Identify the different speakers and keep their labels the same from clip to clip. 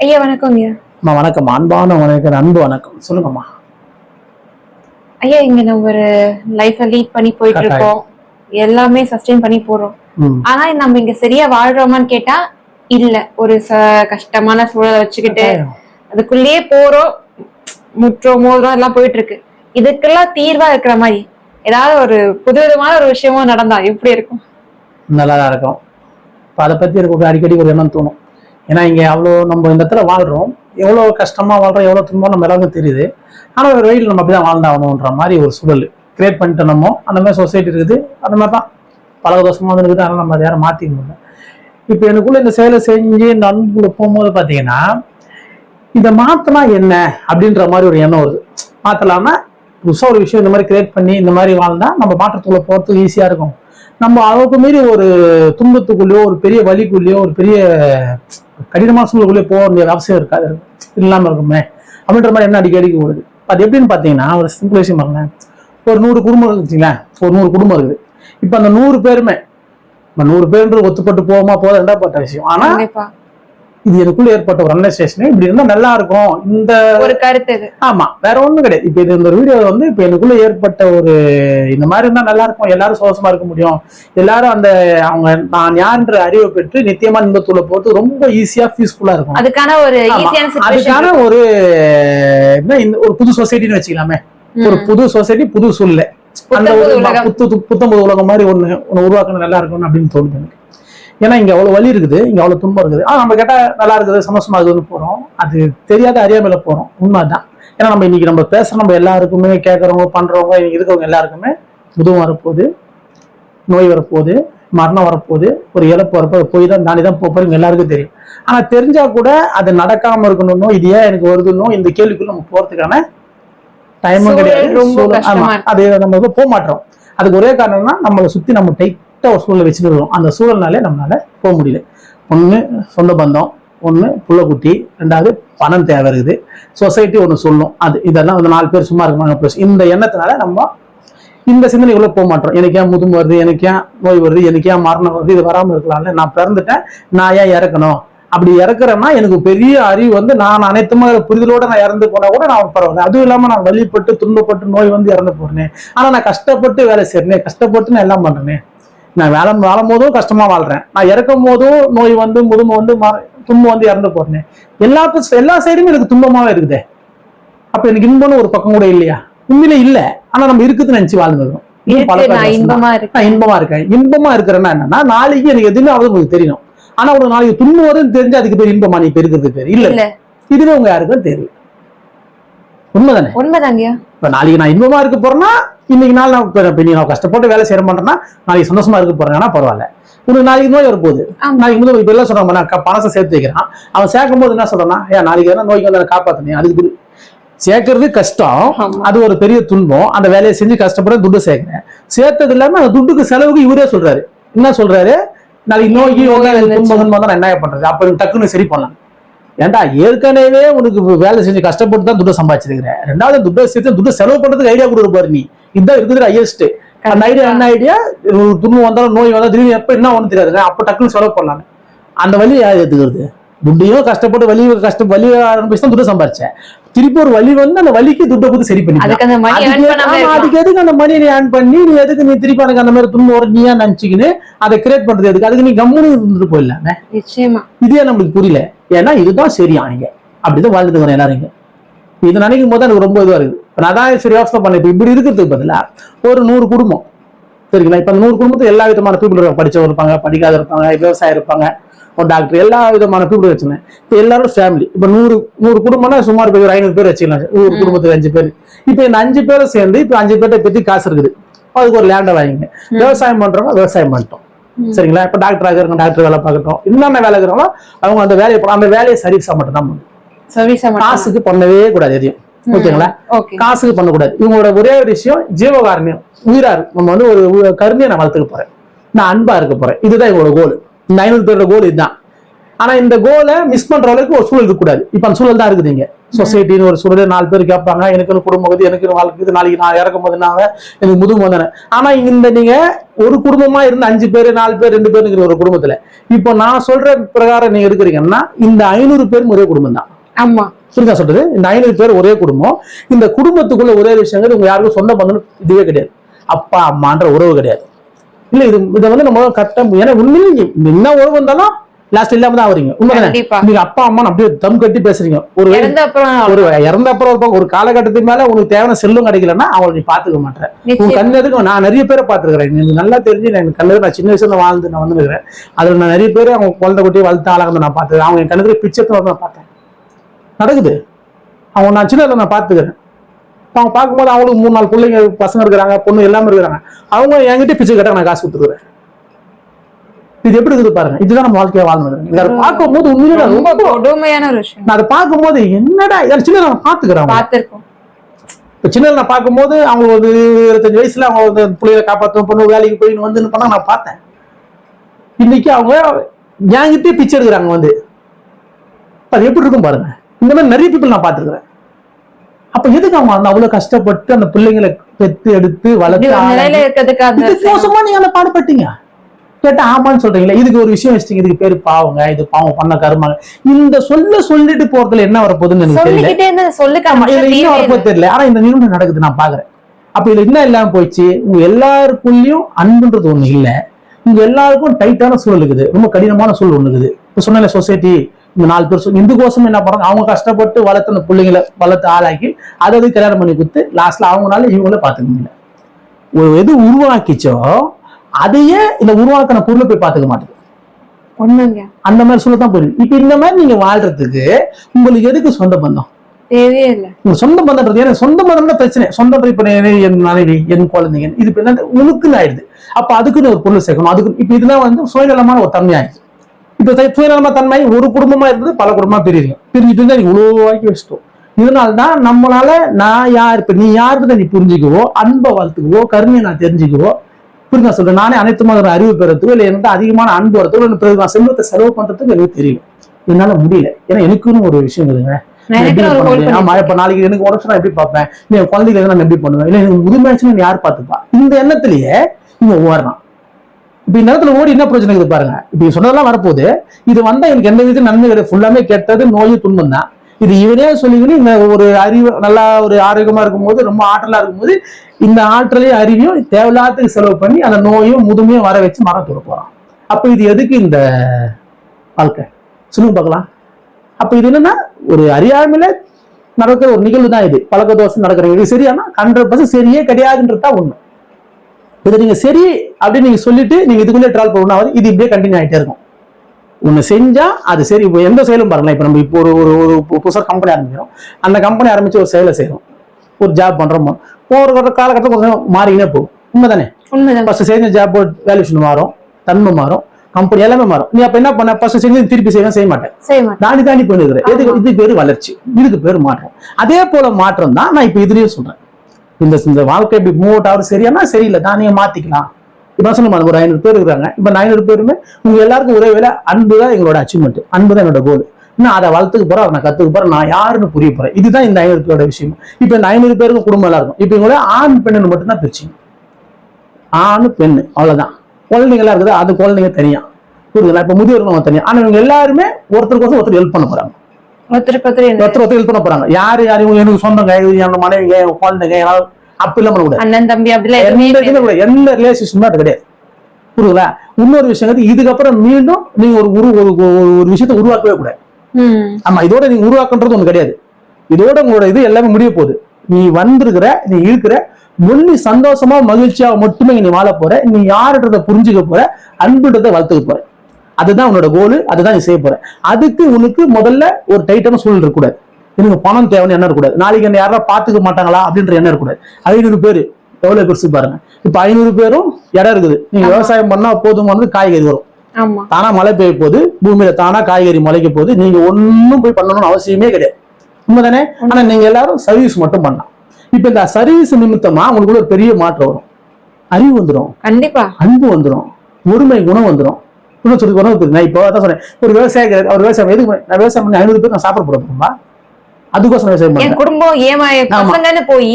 Speaker 1: ஐயா வணக்கங்க
Speaker 2: அம்மா வணக்கம். அன்பான வணக்கம் அன்பு வணக்கம். சொல்லுங்கம்மா.
Speaker 1: ஐயா இங்க நம்ம ஒரு லைஃப லீட் பண்ணி போயிட்டு இருக்கோம். எல்லாமே சஸ்டெயின் பண்ணி போறோம். ஆனா நம்ம இங்க சரியா வாழ்றோமான்னு கேட்டா இல்ல. ஒரு கஷ்டமான சூழலை வச்சுக்கிட்டு அதுக்குள்ளேயே போறோம் முற்றோம் மோதுறோம் எல்லாம் போயிட்டு இருக்கு இதுக்கெல்லாம் தீர்வா இருக்கிற மாதிரி ஏதாவது ஒரு புதுவிதமான ஒரு விஷயமும் நடந்தா எப்படி இருக்கும்?
Speaker 2: நல்லா தான் இருக்கும் அதை பற்றி இருக்க அடிக்கடி ஒரு எண்ணம் தோணும். ஏன்னா இங்கே அவ்வளோ நம்ம இந்த இடத்துல வாழ்கிறோம் எவ்வளோ கஷ்டமாக வாழ்கிறோம் எவ்வளோ துன்பம் நம்ம எல்லாருக்கும் தெரியுது. ஆனால் ஒரு வெயில் நம்ம அப்படி தான் வாழ்ந்தாகணுன்ற மாதிரி ஒரு சூழல் கிரியேட் பண்ணிட்டு நம்ம. அந்த மாதிரி சொசைட்டி இருக்குது. அந்த மாதிரி தான் பல தோஷமாக இருக்குது அதனால் நம்ம அதை யாரும் மாற்றிக்க முடியல. இப்போ எனக்குள்ள இந்த செயலை செஞ்சு இந்த அன்புக்குள்ள போகும்போது பார்த்தீங்கன்னா இதை மாற்றினா என்ன அப்படின்ற மாதிரி ஒரு எண்ணம் வருது. மாற்றலாமா புதுசாக ஒரு விஷயம் இந்த மாதிரி கிரியேட் பண்ணி இந்த மாதிரி வாழ்ந்தா நம்ம மாற்றத்துக்குள்ள போகிறதுக்கு ஈஸியாக இருக்கும். நம்ம அளவுக்கு மீறி ஒரு துன்பத்துக்குள்ளேயோ ஒரு பெரிய வலிக்குள்ளேயோ ஒரு பெரிய கடினமான சூழலுக்குள்ளேயோ போக வேண்டிய அவசியம் இருக்காது இல்லாமல் இருக்குமே. அப்படின்ற மாதிரி என்ன அடிக்க அடிக்க ஓடுது. அது எப்படின்னு பார்த்தீங்கன்னா ஒரு சிம்பிள் விஷயம் பாருங்க ஒரு நூறு குடும்பம் இருக்குங்களேன் ஒரு நூறு குடும்பம் இருக்குது. இப்போ அந்த நூறு பேருமே இப்போ நூறு பேருன்றது ஒத்துப்பட்டு போகுமா போதா ரெண்டாப்பட்ட விஷயம். ஆனா இது எனக்குள்ள ஏற்பட்ட ஒரு அனலைசேஷன் இப்படி இருந்தா நல்லா இருக்கும். இந்த
Speaker 1: ஒரு கருத்து
Speaker 2: ஆமா வேற ஒண்ணும் கிடையாது. இப்ப இது இந்த வீடியோ வந்து இப்ப எனக்குள்ள ஏற்பட்ட ஒரு இந்த மாதிரி இருந்தா நல்லா இருக்கும். எல்லாரும் சோசமா இருக்க முடியும். எல்லாரும் அந்த அவங்க நான் யாருன்ற அறிவை பெற்று நித்தியமா இன்பத்துல போட்டு ரொம்ப ஈஸியா பீஸ்ஃபுல்லா இருக்கும்
Speaker 1: அதுக்கான ஒரு
Speaker 2: அதுக்கான ஒரு என்ன இந்த ஒரு புது சொசைட்டின்னு வச்சுக்கலாமே. ஒரு புது சொசைட்டி புது சூழ்நிலை. அந்த
Speaker 1: புத்தம்
Speaker 2: ஒரு
Speaker 1: புது உலகம்.
Speaker 2: புத்து மாதிரி ஒண்ணு ஒண்ணு உருவாக்கணும் நல்லா இருக்கணும் அப்படின்னு தோணுது எனக்கு. ஏன்னா இங்க அவ்வளவு வலி இருக்குது இங்க அவ்வளவு துன்பம் இருக்குது. ஆனா நம்ம கேட்டா நல்லா இருக்குது சந்தோஷமா இருக்குதுன்னு போறோம். அது தெரியாத அறியாமையில போறோம். உண்மைதான். ஏன்னா நம்ம இன்னைக்கு நம்ம பேசுற நம்ம எல்லாருக்குமே கேட்கறவங்க பண்றவங்க இருக்கவங்க எல்லாருக்குமே முதும் வரப்போகுது நோய் வரப்போகுது மரணம் வரப்போகுது ஒரு இழப்பு வரப்போகுது போய் தான் தாண்டி தான் போறீங்க எல்லாருக்கும் தெரியும். ஆனா தெரிஞ்சா கூட அது நடக்காம இருக்கணும்னோ இது ஏன் எனக்கு வருதுன்னோ இந்த கேள்விக்குள்ள நம்ம போறதுக்கான டைமும் கிடையாது. அது நம்ம போக மாட்டோம். அதுக்கு ஒரே காரணம்னா நம்மளை சுத்தி நம்ம கரெக்டாக ஒரு சூழலை வச்சுட்டு இருக்கோம் அந்த சூழல்னாலே நம்மளால போக முடியல. ஒன்று சொந்த பந்தம். ஒன்று புள்ளக்குட்டி. ரெண்டாவது பணம் தேவை இருக்குது. சொசைட்டி ஒன்று சொல்லணும். அது இதெல்லாம் வந்து நாலு பேர் சும்மா இருக்க ப்ளஸ் இந்த எண்ணத்தினால நம்ம இந்த சிந்தனைக்குள்ளே போக மாட்டோம். எனக்கு ஏன் வருது? எனக்கு ஏன் நோய் வருது? எனக்கு ஏன் மரணம் வருது? இது வராமல் இருக்கலாம்ல. நான் பிறந்துட்டேன். நான் ஏன் இறக்கணும்? அப்படி இறக்குறேன்னா எனக்கு பெரிய அறிவு வந்து நான் அனைத்துமா புரிதலோட நான் இறந்து போனா கூட நான் பரவாயில்ல. அதுவும் இல்லாம நான் வழிபட்டு துன்பப்பட்டு நோய் வந்து இறந்து போடுறேன் ஆனா நான் கஷ்டப்பட்டு வேலை செய்யறேனே கஷ்டப்பட்டு நான் எல்லாம் பண்றேனே. நான் வேலை வாழும் போதும் கஷ்டமா வாழ்றேன். நான் இறக்கும் போதும் நோய் வந்து முதுமை வந்து துன்பம் வந்து இறந்து போறேனே எல்லா பஸ்- எல்லா சைடுமே எனக்கு துன்பமாவே இருக்குதே. அப்ப எனக்கு இன்பம்னு ஒரு பக்கம் கூட இல்லையா? உண்மையிலே இல்ல. ஆனா நம்ம இருக்குதுன்னு நினைச்சு வாழ்ந்துருக்கோம்.
Speaker 1: இன்பமா இருக்கேன்?
Speaker 2: இன்பமா இருக்கிறேன்னா என்னன்னா நாளைக்கு எனக்கு எதுவுமே உங்களுக்கு தெரியணும் ஆனா ஒரு நாளைக்கு துன்பம் வருதுன்னு தெரிஞ்சு அதுக்கு பேர் இன்பமா? நீ இப்ப இருக்கிறது பேர். இல்ல. இதுவே உங்க யாருக்கும் தெரியல. உண்மைதானே?
Speaker 1: உண்மைதாங்கய்யா.
Speaker 2: இப்ப நாளைக்கு நான் இன்பமா இருக்க போறேன்னா இன்னைக்கு நாள் நான் இப்ப நீ நான் கஷ்டப்பட்டு வேலை செய்ய மாட்டேன்னா நாளைக்கு சந்தோஷமா இருக்க போறேன்னா பரவாயில்ல. உனக்கு நாளைக்கு நோய் வரப்போகுது. நாளைக்கு முதல் இப்ப எல்லாம் சொல்றான் நான் பணத்தை சேர்த்து வைக்கிறான். அவன் சேர்க்கும் போது என்ன சொல்றான்னா ஏன் நாளைக்கு எதனா நோய்க்கு வந்து காப்பாத்தினேன் அதுக்கு சேர்க்கறது கஷ்டம். அது ஒரு பெரிய துன்பம். அந்த வேலையை செஞ்சு கஷ்டப்பட துட்டு சேர்க்கிறேன். சேர்த்தது இல்லாம அந்த துட்டுக்கு செலவுக்கு இவரே சொல்றாரு. என்ன சொல்றாரு? நாளைக்கு நோய்க்கு. துன்பம் தான் என்ன பண்றது? அப்ப டக்குன்னு சரி பண்ணலாம். ஏன்டா ஏற்கனவே உனக்கு வேலை செஞ்சு கஷ்டப்பட்டு தான் துட்டு சம்பாதிச்சிருக்கிற. ரெண்டாவது துட்டை சேர்த்து துட்டு செலவு பண்றதுக்கு ஐடியா கொடுக்க பாரு நீ. இதுதான் இருக்குது ஹையஸ்ட் அந்த ஐடியா என்ன ஐடியா துன்பம் வந்தாலும் நோய் வந்தாலும் திடீர்னு எப்ப என்ன ஒண்ணு தெரியாதுங்க அப்ப டக்குன்னு செலவு பண்ணலாம் அந்த வலி யார் ஏத்துக்கிறது துட்டையும் கஷ்டப்பட்டு வலி கஷ்ட வலி ஆரம்பிச்சு தான் துட்டு சம்பாரிச்சேன். திருப்பி ஒரு வலி வந்து அந்த வலிக்கு துட்டை கொடுத்து சரி பண்ணி
Speaker 1: அதுக்கு
Speaker 2: எதுக்கு அந்த மணி நீ ஏர்ன் பண்ணி நீ எதுக்கு நீ திருப்பி எனக்கு அந்த மாதிரி துன்பம் வரும் நீயா நினைச்சுக்கின்னு அதை கிரியேட் பண்றது எதுக்கு? அதுக்கு நீ கம்முன்னு இருந்துட்டு போயிடலாமே.
Speaker 1: நிச்சயமா.
Speaker 2: இதே நம்மளுக்கு புரியல. ஏன்னா இதுதான் சரியா இங்க. அப்படிதான் வாழ்ந்துட்டு இருக்கிறோம் எல்லாரும் இங்க. இது நினைக்கும் போது எனக்கு ரொம்ப இதுவா இருக்குது. இப்ப நான் தான் சரி யோசனை பண்ணேன். இப்ப இப்படி இருக்கிறதுக்கு பதிலா ஒரு நூறு குடும்பம். சரிங்களா? இப்ப அந்த நூறு குடும்பத்துல எல்லா விதமான பீப்புள் படிச்சவங்க இருப்பாங்க படிக்காத இருப்பாங்க விவசாயம் இருப்பாங்க ஒரு டாக்டர் எல்லா விதமான பீப்புள் வச்சுருந்தேன். இப்போ எல்லாரும் ஃபேமிலி இப்போ நூறு நூறு குடும்பம்னா சுமார் இப்போ ஒரு ஐநூறு பேர் வச்சுக்கலாம். ஒரு குடும்பத்துக்கு அஞ்சு பேர். இப்போ இந்த அஞ்சு பேரும் சேர்ந்து இப்போ அஞ்சு பேர்ட்ட பத்தி காசு இருக்குது. அதுக்கு ஒரு லேண்டை வாங்கிங்க. விவசாயம் பண்றவங்க விவசாயம் பண்ணிட்டோம். சரிங்களா? இப்போ டாக்டர் ஆகிறவங்க டாக்டர் வேலை பார்க்கட்டும். என்னென்ன வேலை இருக்கிறாங்களோ அவங்க அந்த வேலையை அந்த வேலையை சர்வீஸா மட்டும் தான் பண்ணணும்
Speaker 1: சர்வீஸா
Speaker 2: காசுக்கு பண்ணவே கூடாது எதையும். ஓகேங்களா?
Speaker 1: ஓகே.
Speaker 2: காசுக்கு பண்ணக்கூடாது. இவங்களோட ஒரே ஒரு விஷயம் ஜீவகாரண்யம். உயிரா இருக்கு நம்ம வந்து ஒரு கருணையை நான் வளர்த்துக்க போறேன். நான் அன்பா இருக்க போறேன். இதுதான் இவங்களோட கோல் இந்த ஐநூறு பேரோட கோல் இதுதான். ஆனா இந்த கோலை மிஸ் பண்ற அளவுக்கு ஒரு சூழல் இருக்கக்கூடாது. இப்ப அந்த சூழல் தான் இருக்குது இங்க. சொசைட்டின்னு ஒரு சூழல். நாலு பேர் கேட்பாங்க. எனக்கு குடும்பம் இருக்குது எனக்கு வாழ்க்கை நாளைக்கு நான் இறக்கும் போது நாங்க எனக்கு முதுகு வந்தேன். ஆனா இந்த நீங்க ஒரு குடும்பமா இருந்து அஞ்சு பேர் நாலு பேர் ரெண்டு பேர் இருக்கிற ஒரு குடும்பத்துல இப்போ நான் சொல்ற பிரகாரம் நீங்க இருக்கிறீங்கன்னா இந்த ஐநூறு பேரும் ஒரே குடும்பம் தான்
Speaker 1: ஆமா.
Speaker 2: புரியுதா சொல்றது இந்த ஐநூறு பேர் ஒரே குடும்பம் இந்த குடும்பத்துக்குள்ள ஒரே விஷயங்கள் உங்க யாருக்கும் சொந்த பந்தம் இதுவே கிடையாது. அப்பா அம்மான்ற உறவு கிடையாது. இல்ல இது இதை வந்து நம்ம கரெக்டா ஏன்னா உண்மையிலே என்ன உறவு வந்தாலும் லாஸ்ட் இல்லாம தான் வரீங்க உண்மைதானே? நீங்க அப்பா அம்மா அப்படியே தம் கட்டி பேசுறீங்க. ஒரு ஒரு இறந்த அப்புறம் ஒரு காலகட்டத்துக்கு மேல உனக்கு தேவையான செல்வம் கிடைக்கலன்னா அவங்களை நீ பாத்துக்க மாட்டேன்
Speaker 1: நிச்சயம்.
Speaker 2: கண்ணெதுக்கு நான் நிறைய பேரை பார்த்துருக்கிறேன். எனக்கு நல்லா தெரிஞ்சு நான் கண்ணெது நான் சின்ன வயசுல வாழ்ந்து நான் வந்துருக்கிறேன். அதுல நான் நிறைய பேர் அவங்க குழந்தை குட்டி வளர்த்து ஆளாக நான் பார்த்துக்கிறேன் அவங்க என் கண்ணெதுக்கு வந்து நான் பார்த்தேன். நடக்குது. அவங்க நான் சின்னதில் நான் பார்த்துக்கிறேன். அவங்க பார்க்கும்போது அவங்களுக்கு மூணு நாலு பிள்ளைங்க பசங்க இருக்கிறாங்க பொண்ணு எல்லாமே இருக்கிறாங்க. அவங்க என்கிட்ட பிச்சை கேட்டாங்க நான் காசு கொடுத்துருவேன். இது எப்படி இருக்குது பாருங்க. இதுதான் நம்ம வாழ்க்கையை வாழ்ந்தது இதை பார்க்கும்போது உண்மையிலே
Speaker 1: ரொம்ப கொடுமையான ஒரு விஷயம்.
Speaker 2: நான் அதை பார்க்கும்போது என்னடா இதை சின்ன நான் பார்த்துக்கிறேன்
Speaker 1: பார்த்திருக்கோம்.
Speaker 2: இப்போ சின்ன நான் பார்க்கும்போது அவங்க ஒரு இருபத்தஞ்சு வயசுல அவங்க வந்து பிள்ளைகளை காப்பாற்றும் பொண்ணு வேலைக்கு போயின்னு வந்து பண்ணா நான் பார்த்தேன். இன்னைக்கு அவங்க என்கிட்டயே பிச்சை எடுக்கிறாங்க வந்து. அது எப்படி இருக்கும் பாருங்க. இந்த மாதிரி நிறைய பீப்புள் நான் பார்த்துருக்கிறேன். அப்ப எதுக்கு அவங்க அந்த அவ்வளவு கஷ்டப்பட்டு அந்த பிள்ளைங்களை பெத்து எடுத்து வளர்த்து மோசமா நீங்க அந்த பாடுபட்டீங்க. கேட்டா ஆமான்னு சொல்றீங்களா இதுக்கு ஒரு விஷயம் வச்சிட்டீங்க இதுக்கு பேரு பாவங்க இது பாவம் பண்ண கருமாங்க. இந்த சொல்ல சொல்லிட்டு போறதுல என்ன வரப்போகுதுன்னு எனக்கு தெரியல.
Speaker 1: சொல்லிக்கிட்டே இருந்தா சொல்லுக்க
Speaker 2: ஆமா இதுல
Speaker 1: தீர்வே
Speaker 2: இன்னும்
Speaker 1: இல்லை.
Speaker 2: வரப்போ தெரியல. ஆனா இந்த நிறுவனம் நடக்குது நான் பாக்குறேன் அப்ப இதுல என்ன இல்லாம போயிடுச்சு உங்க எல்லாருக்குள்ளயும் அன்புன்றது ஒண்ணு இல்ல. இங்க எல்லாருக்கும் டைட்டான சூழல் இருக்குது. ரொம்ப கடினமான சூழல் ஒண்ணு இருக்குது. இப்ப சொன்ன சொசைட்டி இந்த நாலு பேர் சொ- இந்த கோசம் என்ன பண்றாங்க அவங்க கஷ்டப்பட்டு வளர்த்து அந்த பிள்ளைங்களை வளர்த்து ஆளாக்கி அதை வந்து கல்யாணம் பண்ணி கொடுத்து லாஸ்ட்ல அவங்களால இவங்கள பாத்துக்க முடியல. ஒரு எது உருவாக்கிச்சோ அதையே இந்த உருவாக்கின பொருளை போய் பாத்துக்க மாட்டேங்குது அந்த மாதிரி சூழல் தான் போயிருக்கு இப்ப இந்த மாதிரி நீங்க வாழ்றதுக்கு உங்களுக்கு எதுக்கு சொந்த பந்தம்?
Speaker 1: தேவையே இல்ல.
Speaker 2: உங்க சொந்த பந்தம்ன்றது எனக்கு சொந்த பந்தம் தான் பிரச்சனை. சொந்த இப்ப என் மனைவி என் குழந்தைங்க இது உனக்குன்னு ஆயிடுது. அப்ப அதுக்குன்னு ஒரு பொருள் சேர்க்கணும். அதுக்கு இப்ப இதெல்லாம் வந்து சுயநலமான ஒரு தன்மை ஆயிடுச்சு இப்ப சை- சுயநலமா தன்மை ஒரு குடும்பமா இருந்தது பல குடும்பமா பிரியுங்க பிரிஞ்சுட்டு இருந்தா நீ இவ்வளவு வாக்கி வச்சிட்டோம். இதனால தான் நம்மளால நான் யார் இப்ப நீ யாருன்றதை நீ புரிஞ்சுக்குவோ அன்பை வளர்த்துக்குவோ கருணையை நான் தெரிஞ்சுக்குவோ புரியுதா சொல்றேன்? நானே அனைத்து மாதிரி அறிவு பெறத்துக்கோ இல்லை எந்த அதிகமான அன்பு வரத்துக்கோ இல்லை பிறகு நான் செல்வத்தை செலவு பண்றதுக்கு எனக்கு தெரியல. என்னால முடியல. ஏன்னா எனக்குன்னு ஒரு விஷயம் இருக்குங்க
Speaker 1: எனக்கு?
Speaker 2: ஆமா இப்ப நாளைக்கு எனக்கு உடம்பு நான் எப்படி பார்ப்பேன்? என் குழந்தைகளை நான் எப்படி பண்ணுவேன்? இல்ல எனக்கு முதுமையாச்சுன்னா என்னை யார் பார்த்துப்பா? இந்த எண்ணத்திலேயே இவங்க ஓடுறான் இப்போ இந்த நேரத்துல ஓடி என்ன பிரச்சனை இருக்குது பாருங்க. இப்படி சொன்னதெல்லாம் வரப்போகுது. இது வந்தால் எனக்கு எந்த வித நன்மை கிடையாது. ஃபுல்லாமே கெட்டது நோய் துன்பம் தான். இது இவனே சொல்லிக்கிட்டு இந்த ஒரு அறிவு நல்லா ஒரு ஆரோக்கியமாக இருக்கும்போது ரொம்ப ஆற்றலாக இருக்கும்போது இந்த ஆற்றலையும் அறிவையும் தேவையில்லாத்துக்கு செலவு பண்ணி அந்த நோயும் முதுமையும் வர வச்சு மரம் தொட போறான். அப்போ இது எதுக்கு இந்த வாழ்க்கை? சொல்லுங்க பார்க்கலாம். அப்போ இது என்னன்னா ஒரு அறியாமையில நடக்கிற ஒரு நிகழ்வு தான் இது. பழக்க தோஷம் நடக்கிற இது சரியானா? ஹண்ட்ரட் பர்சன்ட் சரியே கிடையாதுன்றது தான் உண்மை. இதை நீங்க சரி அப்படின்னு நீங்க சொல்லிட்டு நீங்க இதுக்குள்ளே ட்ரால் பண்ணாவது இது இப்படியே கண்டினியூ ஆயிட்டே இருக்கும். ஒண்ணு செஞ்சா அது சரி. இப்போ எந்த செயலும் பாருங்களேன். இப்போ நம்ம இப்போ ஒரு ஒரு ஒரு பு- புதுசா கம்பெனி ஆரம்பிக்கிறோம். அந்த கம்பெனி ஆரம்பிச்சு ஒரு செயலை செய்யறோம் ஒரு ஜாப் பண்றோம். போற ஒரு காலகட்டத்தில் கொஞ்சம் மாறினே போகும். உண்மைதானே?
Speaker 1: உண்மைதான்
Speaker 2: ஃபர்ஸ்ட் செஞ்ச ஜாப் வேல்யூஷன் மாறும். தன்மை மாறும். கம்பெனி எல்லாமே மாறும். நீ அப்ப என்ன பண்ண? ஃபர்ஸ்ட் செஞ்சு திருப்பி செய்யணும் செய்ய மாட்டேன்.
Speaker 1: செய்ய மாட்டேன்.
Speaker 2: தாண்டி தாண்டி போயிருக்கிறேன் எதுக்கு? இது பேரு வளர்ச்சி. இதுக்கு பேரு மாற்றம். அதே போல மாற்றம் தான் நான் இப்ப இதுலயும் சொல்றேன். இந்த இந்த வாழ்க்கை இப்படி மூவ் அவுட் ஆகுது சரியானா? சரியில்லை. தான் நீங்க மாத்திக்கலாம். இப்போ சொன்ன ஒரு ஐநூறு பேர் இருக்காங்க. இப்போ ஐநூறு பேருமே உங்க எல்லாருக்கும் ஒரே வேலை அன்பு தான் எங்களோட அச்சீவ்மெண்ட் அன்பு தான் என்னோட கோல் நான் அதை வளர்த்துக்க போறேன் அதை நான் கத்துக்க போறேன் நான் யாருன்னு புரிய போறேன். இதுதான் இந்த ஐநூறு பேரோட விஷயம். இப்போ இந்த ஐநூறு பேருக்கும் குடும்பம் எல்லாம் இருக்கும். இப்போ இவங்களோட ஆண் பெண்ணு மட்டும்தான் பிரிச்சிங்க. ஆண் பெண்ணு அவ்வளவுதான். குழந்தைங்களா இருக்குது அது குழந்தைங்க தனியா. புரியுதுங்களா? இப்போ முதியோர்கள் தனியா. ஆனா இவங்க எல்லாருமே ஒருத்தருக்கு ஒருத்தர் ஹெல்ப் பண்ண போறாங்க.
Speaker 1: ஒருத்தர்
Speaker 2: ஹெல்ப் பண்ண போறாங்க. யாரு யாரு? எனக்கு சொந்தங்க. இது என் மனைவிங்க என் குழந்தைங்க என்னால அப்படி எல்லாம் பண்ணக்கூடாது
Speaker 1: அண்ணன் தம்பி எதுவுமே
Speaker 2: எந்த ரிலேஷன்ஷிப்புமே அது கிடையாது. புரியுதுங்களா இன்னொரு விஷயம் இதுக்கப்புறம் மீண்டும் நீங்க ஒரு உரு ஒரு விஷயத்தை உருவாக்கவே கூடாது. ஆமா இதோட நீங்க உருவாக்குன்றது ஒண்ணு கிடையாது. இதோட உங்களோட இது எல்லாமே முடிய போகுது. நீ வந்திருக்கிற நீ இருக்கிற ஒண்ணு சந்தோஷமா மகிழ்ச்சியா மட்டுமே நீ வாழ போற. நீ யாருன்றத புரிஞ்சுக்க போற அன்புன்றத வளர்த்துக்க போற. அதுதான் உன்னோட கோலு அதுதான் நீ செய்ய போற. அதுக்கு உனக்கு முதல்ல ஒரு டைட்டான சூழல் இருக்கக்கூடாது. எனக்கு பணம் தேவைன்னு எண்ணம் இருக்கக்கூடாது. நாளைக்கு என்ன யாரா பாத்துக்க மாட்டாங்களா அப்படின்ற எண்ணம் இருக்கக்கூடாது. ஐநூறு பேர் எவ்வளவு பெருசு பாருங்க. இப்ப ஐநூறு பேரும் இடம் இருக்குது. நீங்க விவசாயம் பண்ணா போதுமானது காய்கறி வரும். தானா மழை பெய்ய போகுது பூமியில தானா காய்கறி முளைக்க போகுது நீங்க ஒண்ணும் போய் பண்ணணும்னு அவசியமே கிடையாது. உண்மைதானே? ஆனா நீங்க எல்லாரும் சர்வீஸ் மட்டும் பண்ணலாம். இப்ப இந்த சர்வீஸ் நிமித்தமா உங்களுக்குள்ள ஒரு பெரிய மாற்றம் வரும். அறிவு வந்துடும்
Speaker 1: கண்டிப்பா.
Speaker 2: அன்பு வந்துடும் ஒருமை குணம் வந்துடும் இன்னும் சொல்லி உணவு நான் இப்போ அதான் சொன்னேன். ஒரு விவசாய அவர் விவசாயம் எதுக்கு பண்ண- நான் விவசாயம் பண்ணி ஐநூறு பேர் நான் சாப்பிட போடுறோம்பா அதுக்கோசரம் விவசாயம் பண்றேன்.
Speaker 1: குடும்பம் ஏமா பசங்கன்னு போய்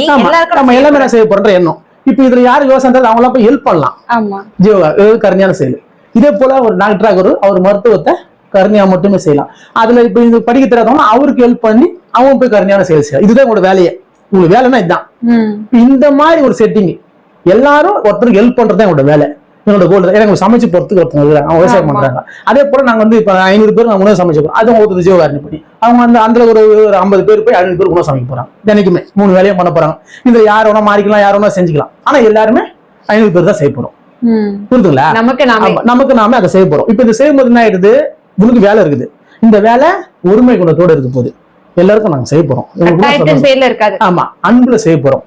Speaker 2: நம்ம எல்லாமே நான் செய்ய போறேன்ற எண்ணம். இப்போ இதுல யாரு விவசாயம் அவங்களாம் போய் ஹெல்ப் பண்ணலாம்.
Speaker 1: ஆமா.
Speaker 2: ஜீவா கருணையான செயல். இதே போல ஒரு டாக்டராக ஒரு அவர் மருத்துவத்தை கருணையா மட்டுமே செய்யலாம். அதுல இப்ப இது படிக்க தெரியாதவங்க அவருக்கு ஹெல்ப் பண்ணி அவன் போய் கருணையான செயல் செய்யலாம். இதுதான் உங்களோட வேலையே. உங்களுக்கு வேலைன்னா இதுதான். இந்த மாதிரி ஒரு செட்டிங் எல்லாரும் ஒருத்தருக்கு ஹெல்ப் பண்றது தான் என்னோட வேலை. என்னோட கோல் எனக்கு சமைச்சு போறதுக்கு ஒருத்தவங்க அவங்க விவசாயம். பண்றாங்க. அதே போல நாங்க வந்து இப்ப ஐநூறு பேர் நாங்க உணவு சமைச்சு போறோம். அது ஒருத்தர் ஜீவகாரணி படி. அவங்க அந்த அந்த ஒரு ஒரு ஐம்பது பேர் போய் ஐநூறு பேர் உணவு சமைக்க போறாங்க. தினைக்குமே மூணு வேலையும் பண்ண போறாங்க. இதுல யார் வேணா மாறிக்கலாம் யார் வேணா செஞ்சுக்கலாம். ஆனா எல்லாருமே ஐநூறு பேர் தான் செய்ய போறோம். புரியுதுங்களா
Speaker 1: நமக்கு நாமே.
Speaker 2: நமக்கு நாம அதை செய்ய போறோம். இப்ப இது செய்யும்போது என்ன ஆயிடுது? உனக்கு வேலை இருக்குது. இந்த வேலை ஒருமை குணத்தோட இருக்க போகுது. எல்லாருக்கும் நாங்க செய்ய போறோம். ஆமா அன்புல செய்ய போறோம்.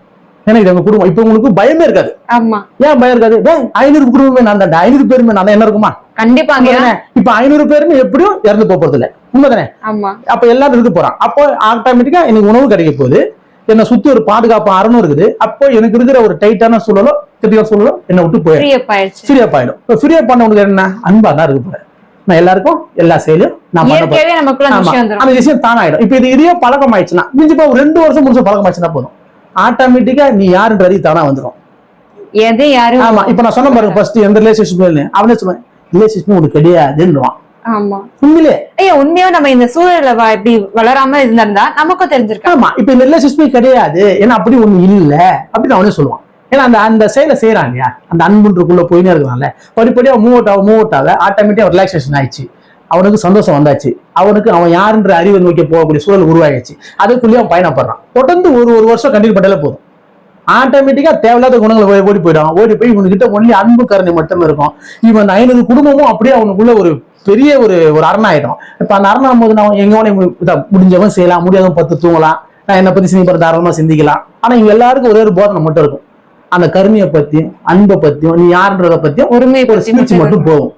Speaker 2: ஏன்னா இது எங்க குடும்பம். இப்ப உங்களுக்கு பயமே இருக்காது.
Speaker 1: ஆமா.
Speaker 2: ஏன் பயம் இருக்காது? ஐநூறு குடும்பமே நான் தான்டா. ஐநூறு பேருமே நான் தான். என்ன இருக்குமா?
Speaker 1: கண்டிப்பாங்க
Speaker 2: உண்மைதானே? இப்ப ஐநூறு பேருமே எப்படியும் இறந்து போறது இல்ல உண்மைதானே?
Speaker 1: ஆமா.
Speaker 2: அப்ப எல்லாரும் இருக்க போறான். அப்போ ஆட்டோமேட்டிக்கா எனக்கு உணவு கிடைக்க போகுது. என்னை சுத்தி ஒரு பாதுகாப்பு அரணம் இருக்குது. அப்போ எனக்கு இருக்கிற ஒரு டைட்டான சூழலோ கிரிட்டிக்கல் சூழலோ என்னை விட்டு போயிடும்.
Speaker 1: ஃப்ரீ அப் ஆயிடுச்சு.
Speaker 2: ஃப்ரீ அப் ஆயிடும். இப்போ ஃப்ரீ அப் பண்ண உனக்கு என்ன? அன்பா தான் இருக்க போறேன். நான் எல்லாருக்கும் எல்லா செயலையும் நான் பண்ண போறேன்.
Speaker 1: அந்த. விஷயம்
Speaker 2: தானாயிடும். இப்போ இது இதே பழக்கம் ஆயிடுச்சுன்னா மிஞ்சி போய் ஒரு ரெண்டு வருஷம் முடிச்ச பழக்கம் ஆயிடுச்சுன்னா போதும். ஆட்டோமேட்டிக்கா நீ யாருன்றது தானா வந்துடும்
Speaker 1: எது யாரும்
Speaker 2: ஆமா இப்ப நான் சொன்ன பாருங்க ஃபர்ஸ்ட் எந்த ரிலேஷன்ஷிப் அவனே சொல்லுவேன் ரிலேஷன்ஷிப் உனக்கு கிடையாதுன்னுவான்.
Speaker 1: ஆமா.
Speaker 2: உண்மையிலே.
Speaker 1: ஐயா உண்மையா நம்ம இந்த சூழல்ல வ- இப்படி வளராம இருந்திருந்தா நமக்கும் தெரிஞ்சிருக்கா
Speaker 2: ஆமா இப்ப இந்த ரிலேஷன்ஷிப் கிடையாது. ஏன்னா அப்படி ஒண்ணு இல்ல. அப்படின்னு அவனே சொல்லுவான். ஏன்னா அந்த அந்த செயலை செய்யறான் இல்லையா? அந்த அன்புன்றக்குள்ள போயினே இருக்கிறான்ல படிப்படியா மூவ் அவுட் ஆக மூவ் அவுட் ஆக ஆட்டோமேட்டிக்கா ரிலாக்ஸேஷன் ஆயிடுச்சு. அவனுக்கு சந்தோஷம் வந்தாச்சு. அவனுக்கு அவன் யாருன்ற அறிவை நோக்கி போகக்கூடிய சூழல் உருவாயிடுச்சு அதுக்குள்ளேயே அவன் பயணப்படுறான். தொடர்ந்து ஒரு ஒரு வருஷம் கண்டினியூ பண்ணாலே போதும். ஆட்டோமேட்டிக்கா தேவையில்லாத குணங்களை ஓடி- போயிடும். ஓடி போய் இவனுக்கிட்ட ஒன்லி அன்பு கருணை மட்டும் இருக்கும். இவன் ஐநூறு குடும்பமும் அப்படியே அவனுக்குள்ள ஒரு பெரிய ஒரு ஒரு அரணாயிடும். இப்ப அந்த அரணம் போது நான் எங்க வேணா இதா முடிஞ்சவன் செய்யலாம். முடியாதவன் பத்து தூங்கலாம். நான் என்னை பத்தி சிந்திப்பற தாராளமா சிந்திக்கலாம். ஆனா இவங்க எல்லாருக்கும் ஒரே ஒரு போதனை மட்டும் இருக்கும். அந்த கருணையை பத்தியும் அன்பை பத்தியும் நீ யாருன்றத பத்தியும்
Speaker 1: ஒருமை
Speaker 2: ஒரு ஸ்பீச் மட்டும் போகும்.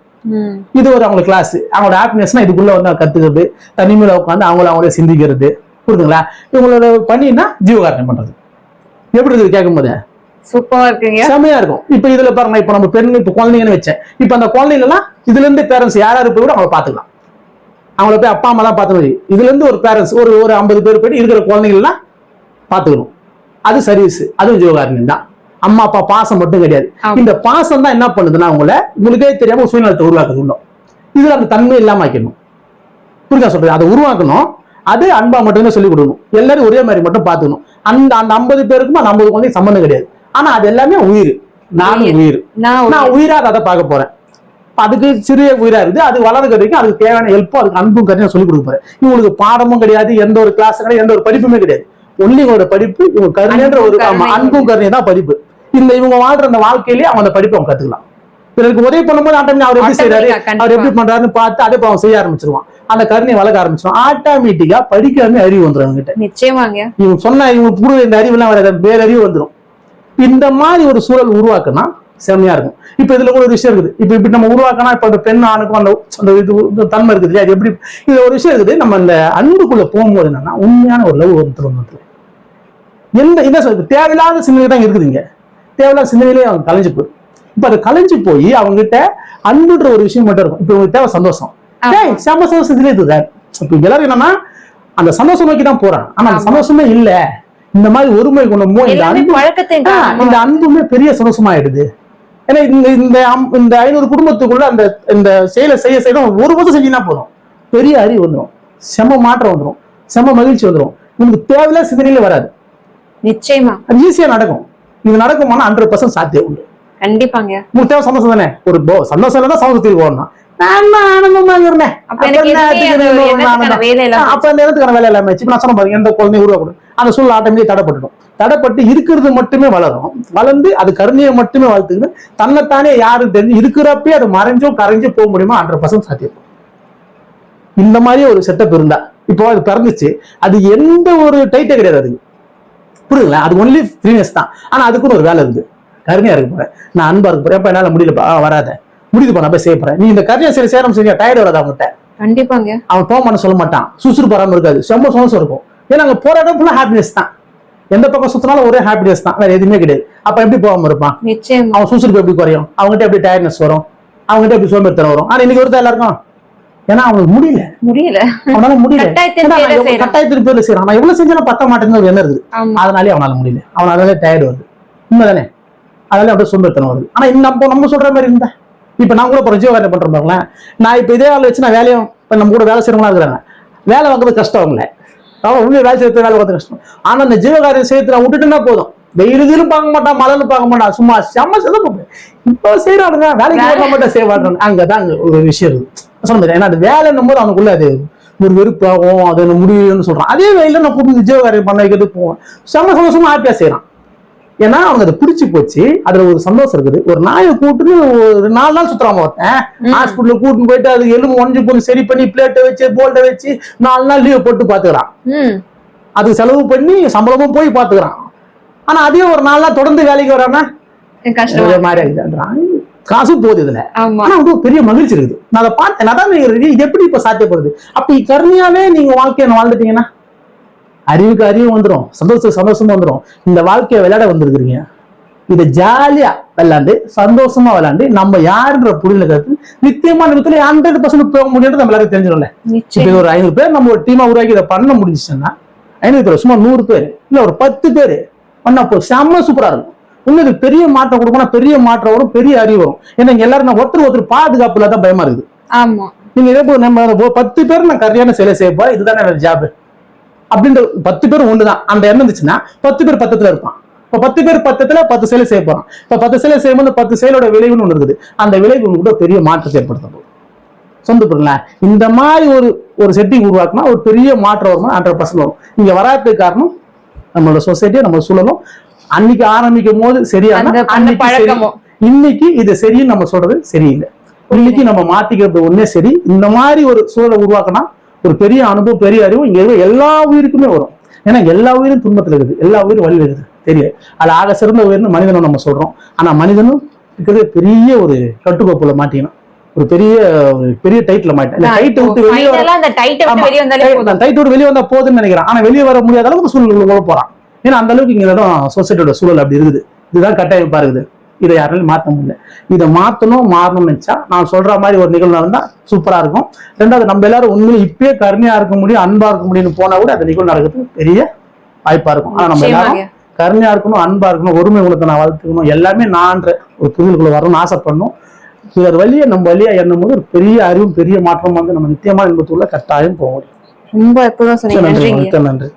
Speaker 2: இது ஒரு அவங்க கிளாஸ் அவங்களோட ஹாப்பினஸ்னா இதுக்குள்ள வந்து கத்துக்கிறது தனிமையில உட்காந்து அவங்கள அவங்களே சிந்திக்கிறது. புரியுதுங்களா இவங்களோட பண்ணினா ஜீவகாரணம் பண்றது. எப்படி இருக்குது கேட்கும் போது
Speaker 1: சூப்பரா இருக்குங்க.
Speaker 2: செமையா இருக்கும். இப்ப இதுல பாருங்க இப்ப நம்ம பெண் இப்ப குழந்தைங்கன்னு வச்சேன். இப்ப அந்த குழந்தைங்க எல்லாம் இதுல இருந்து பேரண்ட்ஸ் யார் யாரு போய் கூட அவங்கள பாத்துக்கலாம் அவங்கள போய் அப்பா அம்மா தான் பாத்துக்கணும் இதுல இருந்து ஒரு பேரண்ட்ஸ் ஒரு ஒரு ஐம்பது பேர் போயிட்டு இருக்கிற குழந்தைங்க எல்லாம் பாத்துக்கணும் அது சர்வீஸ் அதுவும் ஜீவகாரணம் தான். அம்மா அப்பா பாசம் மட்டும் கிடையாது. இந்த பாசம் தான் என்ன பண்ணுதுன்னா உங்களை உங்களுக்கே தெரியாம ஒரு சூழ்நிலத்தை உருவாக்குது இன்னும் இதுல அந்த தன்மை இல்லாம ஆக்கிடணும். புரியுதா சொல்றது அதை உருவாக்கணும். அது அன்பா மட்டுமே சொல்லிக் கொடுக்கணும். எல்லாரும் ஒரே மாதிரி மட்டும் பாத்துக்கணும் அந்த அந்த ஐம்பது பேருக்கும் அந்த ஐம்பது குழந்தைக்கு சம்பந்தம் கிடையாது. ஆனா அது எல்லாமே உயிர். நானும்
Speaker 1: உயிர். நான்
Speaker 2: உயிரா. அதை பார்க்க போறேன். அதுக்கு சிறிய உயிரா இருக்குது. அது வளர்ந்து வரைக்கும் அதுக்கு தேவையான ஹெல்ப்பும் அதுக்கு அன்பும் கரையும் சொல்லி கொடுக்க போறேன். இவங்களுக்கு பாடமும் கிடையாது எந்த ஒரு கிளாஸ் கிடையாது எந்த ஒரு படிப்புமே கிடையாது. ஒன்லி இவங்களோட படிப்பு இவங்க கருணைன்ற ஒரு
Speaker 1: அன்பும் கருணையும்
Speaker 2: தான் படிப்பு. இந்த இவங்க வாழ்ற அந்த வாழ்க்கையிலேயே அவங்க அந்த படிப்பை அவங்க கத்துக்கலாம். பிறருக்கு உதவி பண்ணும்போது ஆட்டோமேட்டிக் அவர் எப்படி செய்யறாரு அவர் எப்படி. பண்றாருன்னு பார்த்து அதே அவன் செய்ய ஆரம்பிச்சிருவான். அந்த கருணையை வளர்க்க ஆரம்பிச்சிருவான். ஆட்டோமேட்டிக்கா படிக்காம அறிவு வந்துடும் அவங்க கிட்ட
Speaker 1: நிச்சயமாங்க.
Speaker 2: இவங்க சொன்ன இவங்க புரிய இந்த அறிவுலாம் வராது. வேறறிவு வந்துடும் இந்த மாதிரி ஒரு சூழல் உருவாக்குனா செம்மையா இருக்கும். இப்ப இதுல கூட ஒரு விஷயம் இருக்குது. இப்ப இப்படி நம்ம உருவாக்கினா இப்ப அந்த பெண் ஆணுக்கும் அந்த அந்த இது தன்மை இருக்குது இல்லையா? அது எப்படி? இது ஒரு விஷயம் இருக்குது. நம்ம இந்த அன்புக்குள்ள போகும்போது என்னன்னா உண்மையான ஒரு லவ் ஒருத்தர் வந்து எந்த சொல்றது தேவையில்லாத சிந்தனை தான் இருக்குதுங்க தேவையில்லாத சிந்தனையிலே அவங்க கலைஞ்சு போயிடும். இப்ப அது கலைஞ்சு போய் அவங்க கிட்ட அன்புன்ற ஒரு விஷயம் மட்டும் இருக்கும். இப்ப உங்களுக்கு தேவை சந்தோஷம். செம்ம சந்தோஷத்திலே இருக்குது இப்ப எல்லாரும் என்னன்னா அந்த சந்தோஷம் நோக்கி தான் போறான் ஆனா அந்த. சந்தோஷமே இல்ல. இந்த மாதிரி ஒருமை குணமோ இந்த அன்பு இந்த அன்புமே பெரிய சந்தோஷமாயிடுது. ஏன்னா இந்த இந்த இந்த ஐநூறு குடும்பத்துக்குள்ள அந்த இந்த செயலை செய்ய செய்ய ஒரு வருஷம் செஞ்சீங்கன்னா போதும். பெரிய அறிவு வந்துடும் செம மாற்றம் வந்துடும் செம மகிழ்ச்சி வந்துடும் உங்களுக்கு தேவையில்ல சிந்தனையில வராது.
Speaker 1: நிச்சயமா.
Speaker 2: அது ஈஸியா நடக்கும். இது நடக்குமானா ஹண்ட்ரட் பர்சன்ட் சாத்தியம் உண்டு.
Speaker 1: கண்டிப்பாங்க.
Speaker 2: உங்களுக்கு தேவை சந்தோஷம் தானே? ஒரு சந்தோஷம் இல்ல தான் சந்தோஷத்துக்கு போகணும்
Speaker 1: அப்ப அந்த ஒரு எண்ணத்துக்கான வேலை
Speaker 2: நான் சொன்ன பாருங்க எந்த குழந்தையும் உருவாக்கணும் அந்த சூழல் ஆட்டோமேட்டிக் தடைப்பட்டுடும். தடைப்பட்டு இருக்கிறது மட்டுமே வளரும். வளர்ந்து அது கருணையை மட்டுமே வளர்த்துக்கிட்டு தன்னைத்தானே யாருக்கு தெரிஞ்சு இருக்கிறப்பே அது மறைஞ்சும் கரைஞ்சும் போக முடியுமா? ஹண்ட்ரட் பர்சன்ட் சாத்தியம். இந்த மாதிரி ஒரு செட்டப் இருந்தா. இப்போ அது பிறந்துச்சு. அது எந்த ஒரு டைட்டே கிடையாது அதுக்கு. புரியுதுங்களா? அது ஒன்லி ஃப்ரீனஸ் தான். ஆனா அதுக்குன்னு ஒரு வேலை இருக்குது கருணையா இருக்க போறேன் நான் அன்பா இருக்க போறேன். அப்ப என்னால முடியலப்பா. வராத. முடியுதுப்பா நான் போய் செய்ய போறேன். நீ இந்த கருணையை சரி சேரம் சரியா டயர்ட் வராது அவங்ககிட்ட
Speaker 1: கண்டிப்பாங்க.
Speaker 2: அவன் போக சொல்ல மாட்டான். சுறுசுறுப்பு வராம இருக்காது. செம்ம சந்தோஷம் இருக்கும். ஏன்னா அங்க போற இடம் ஃபுல்லா ஹாப்பினஸ் தான். எந்த பக்கம் சுத்தினாலும் ஒரே ஹாப்பினஸ் தான். வேற எதுவுமே கிடையாது. அப்ப எப்படி போகாம இருப்பான்?
Speaker 1: நிச்சயமா.
Speaker 2: அவன் சுறுசுறுப்பு எப்படி குறையும்? அவங்ககிட்ட எப்படி டயர்ட்னஸ் வரும்? அவங்ககிட்ட எப்படி சோம்பேறித்தனம் வரும்? ஆனா இன்னைக்கு ஒருத்தர் எல்லாருக்கும் ஏன்னா அவனுக்கு முடியல.
Speaker 1: முடியல.
Speaker 2: அவனால முடியல.
Speaker 1: கட்டாயத்தின் பேர்ல
Speaker 2: செய்யறான். நான் எவ்வளவு செஞ்சாலும் பத்த மாட்டேங்குது ஒரு எண்ணம் இருக்குது. அதனாலே அவனால முடியல. அவனால டயர்டு வருது. உண்மைதானே? அதனால அப்படியே சோம்பேறித்தனம் வருது. ஆனா நம்ம நம்ம சொல்ற மாதிரி இருந்தா? இப்ப நான் கூட இப்போ ஜீவகாரியம் பண்றேன் பாருங்களேன். நான் இப்ப இதே ஆள் வச்சு நான் வேலையும் இப்ப நம்ம கூட வேலை செய்யறவங்களா இருக்கிறாங்க. வேலை வாங்குறது கஷ்டம் அவங்கள. அவன் உண்மையை வேலை செய்யறது வேலை வாங்குறது கஷ்டம். ஆனா இந்த ஜீவகாரியம் செய்யறது நான் விட்டுட்டுனா போதும். வெயிலுதிலும் பார்க்க மாட்டான் மழைன்னு பார்க்க மாட்டான். சும்மா செம்ம செதப்பு. இப்போ செய்யறானுங்க வேலைக்கு போக மாட்டேன் செய்ய மாட்டான் அங்கதான் அங்க ஒரு விஷயம். இருக்கு சொல்ல முடியாது ஏன்னா அது வேலைன்னும் போது அவனுக்குள்ள அது ஒரு வெறுப்பாகும் அது எனக்கு முடியும்னு சொல்றான். அதே வெயில நான் கூட்டு ஜீவகாரியம் பண்ண வைக்கிறதுக்கு போவேன். செம்ம சந்தோஷமா ஹாப்பியா செய்யறான் ஏன்னா அவனுக்கு அது பிடிச்சி போச்சு. அதுல ஒரு சந்தோஷம் இருக்குது. ஒரு நாயை கூட்டுன்னு ஒரு நாலு நாள் சுத்துறாம ஒருத்தன் ஹாஸ்பிட்டல் கூட்டின்னு போயிட்டு அது எலும்பு ஒஞ்சி போய் சரி பண்ணி பிளேட்டை வச்சு போல்ட்டை வச்சு நாலு நாள் லீவ் போட்டு பாத்துக்கிறான் அதுக்கு செலவு பண்ணி சம்பளமும் போய் பாத்துக்கிறான் ஆனா அதே ஒரு நாள் தொடர்ந்து வேலைக்கு வராம மாதிரி இருக்குன்றான். காசு போகுது இதுல. ஆனா வந்து ஒரு பெரிய மகிழ்ச்சி இருக்குது. நான் அதை நான் தான் இது எப்படி இப்ப சாத்தியப்படுது? அப்ப கருணையாவே நீங்க வாழ்க்கையை வாழ்ந்துட்டீங்கன்னா அறிவுக்கு அறிவு வந்துடும் சந்தோஷத்துக்கு சந்தோஷமா வந்துடும் இந்த வாழ்க்கையை விளையாட வந்திருக்கிறீங்க. இதை ஜாலியா விளையாண்டு சந்தோஷமா விளையாண்டு நம்ம யாருன்ற புரிதல கருத்து நித்தியமான விதத்துல ஹண்ட்ரட் பர்சன்ட் போக முடியும்னு நம்ம எல்லாருக்கும் தெரிஞ்சிடும்ல இப்ப ஒரு ஐநூறு பேர் நம்ம ஒரு டீமா உருவாக்கி இதை பண்ண முடிஞ்சுச்சுன்னா ஐநூறு பேர் சும்மா நூறு பேர் இல்ல ஒரு பத்து பேர் பண்ணா போ செம்ம சூப்பரா இருக்கும். இது பெரிய மாற்றம் கொடுக்கணும் பெரிய மாற்றம் வரும் பெரிய அறிவு வரும். ஏன்னா இங்க எல்லாரும் ஒருத்தர் ஒருத்தர் பாதுகாப்புல தான் பயமா இருக்குது.
Speaker 1: ஆமா.
Speaker 2: நீங்க இதே போல நம்ம பத்து பேர் நான் கரையான சிலை செய்யப்பா இதுதானே என்னோட ஜாப் அப்படின்ற பத்து பேர் ஒண்ணுதான். அந்த எண்ணம் இருந்துச்சுன்னா பத்து பேர் பத்தத்துல இருப்பான். இப்ப பத்து பேர் பத்தத்துல பத்து சிலை செய்ய போறான். இப்ப பத்து சிலை செய்யும்போது பத்து செயலோட விளைவுன்னு ஒண்ணு இருக்குது. அந்த விளைவு உங்களுக்கு கூட பெரிய மாற்றத்தை ஏற்படுத்த போகுது. சொந்த பொருளா இந்த மாதிரி ஒரு ஒரு செட்டிங் உருவாக்குனா ஒரு பெரிய மாற்றம் வரும் ஹண்ட்ரட் பர்சன்ட் வரும். இங்க வராததுக்கு காரணம் நம்மளோட சொசைட்டி நம்ம சூழலும் அன்னைக்கு ஆரம்பிக்கும் போது சரியான. இன்னைக்கு இது சரின்னு நம்ம சொல்றது சரியில்லை. இன்னைக்கு நம்ம மாத்திக்கிறது ஒண்ணே சரி. இந்த மாதிரி ஒரு சூழலை உருவாக்கினா ஒரு பெரிய அனுபவம் பெரிய அறிவு இங்க இருக்கிற எல்லா உயிருக்குமே வரும். ஏன்னா எல்லா உயிரும் துன்பத்துல இருக்குது. எல்லா உயிரும் வழியில் இருக்குது. தெரியும் அது ஆக சிறந்த உயிர்னு மனிதனும் நம்ம சொல்றோம். ஆனா மனிதனும் இருக்கிறது பெரிய ஒரு கட்டுக்கோப்புல மாட்டிக்கணும் ஒரு பெரிய ஒரு பெரிய டைட்டில் மாட்டேன். டைட்டை விட்டு வெளியே
Speaker 1: டைட்டை விட்டு வெளியே
Speaker 2: வந்தா போதுன்னு நினைக்கிறேன். ஆனா வெளியே வர முடியாத அளவுக்கு சூழ்நிலை போறான். ஏன்னா அந்த அளவுக்கு இங்க இடம் சொசைட்டியோட சூழல் அப்படி இருக்குது. இதுதான் கட்டாயப்பா இருக்குது. இதை யாராலையும் மாத்த முடியல. இதை மாத்தணும் மாறணும்னு நினைச்சா நான் சொல்ற மாதிரி ஒரு நிகழ்வு நடந்தா சூப்பரா இருக்கும். ரெண்டாவது நம்ம எல்லாரும் உண்மையில இப்பயே கருணையா இருக்க முடியும் அன்பா இருக்க முடியும்னு போனா கூட அந்த நிகழ்வு நடக்கிறது பெரிய வாய்ப்பா இருக்கும். ஆனா நம்ம எல்லாரும்
Speaker 1: நிச்சயமாக.
Speaker 2: கருணையா இருக்கணும் அன்பா இருக்கணும் ஒருமை குணத்தை நான் வளர்த்துக்கணும் எல்லாமே நான்ற ஒரு புரிதலுக்குள்ள வரணும்னு ஆசைப்படணும். இவர் வழியை நம்ம வழியா எண்ணும் போது ஒரு பெரிய அறிவும் பெரிய மாற்றம் வந்து நம்ம நித்தியமா இன்பத்துக்குள்ள கட்டாயம் போக முடியும்
Speaker 1: ரொம்ப அற்புதம் சொன்னீங்க.
Speaker 2: நன்றி மிக்க நன்றி.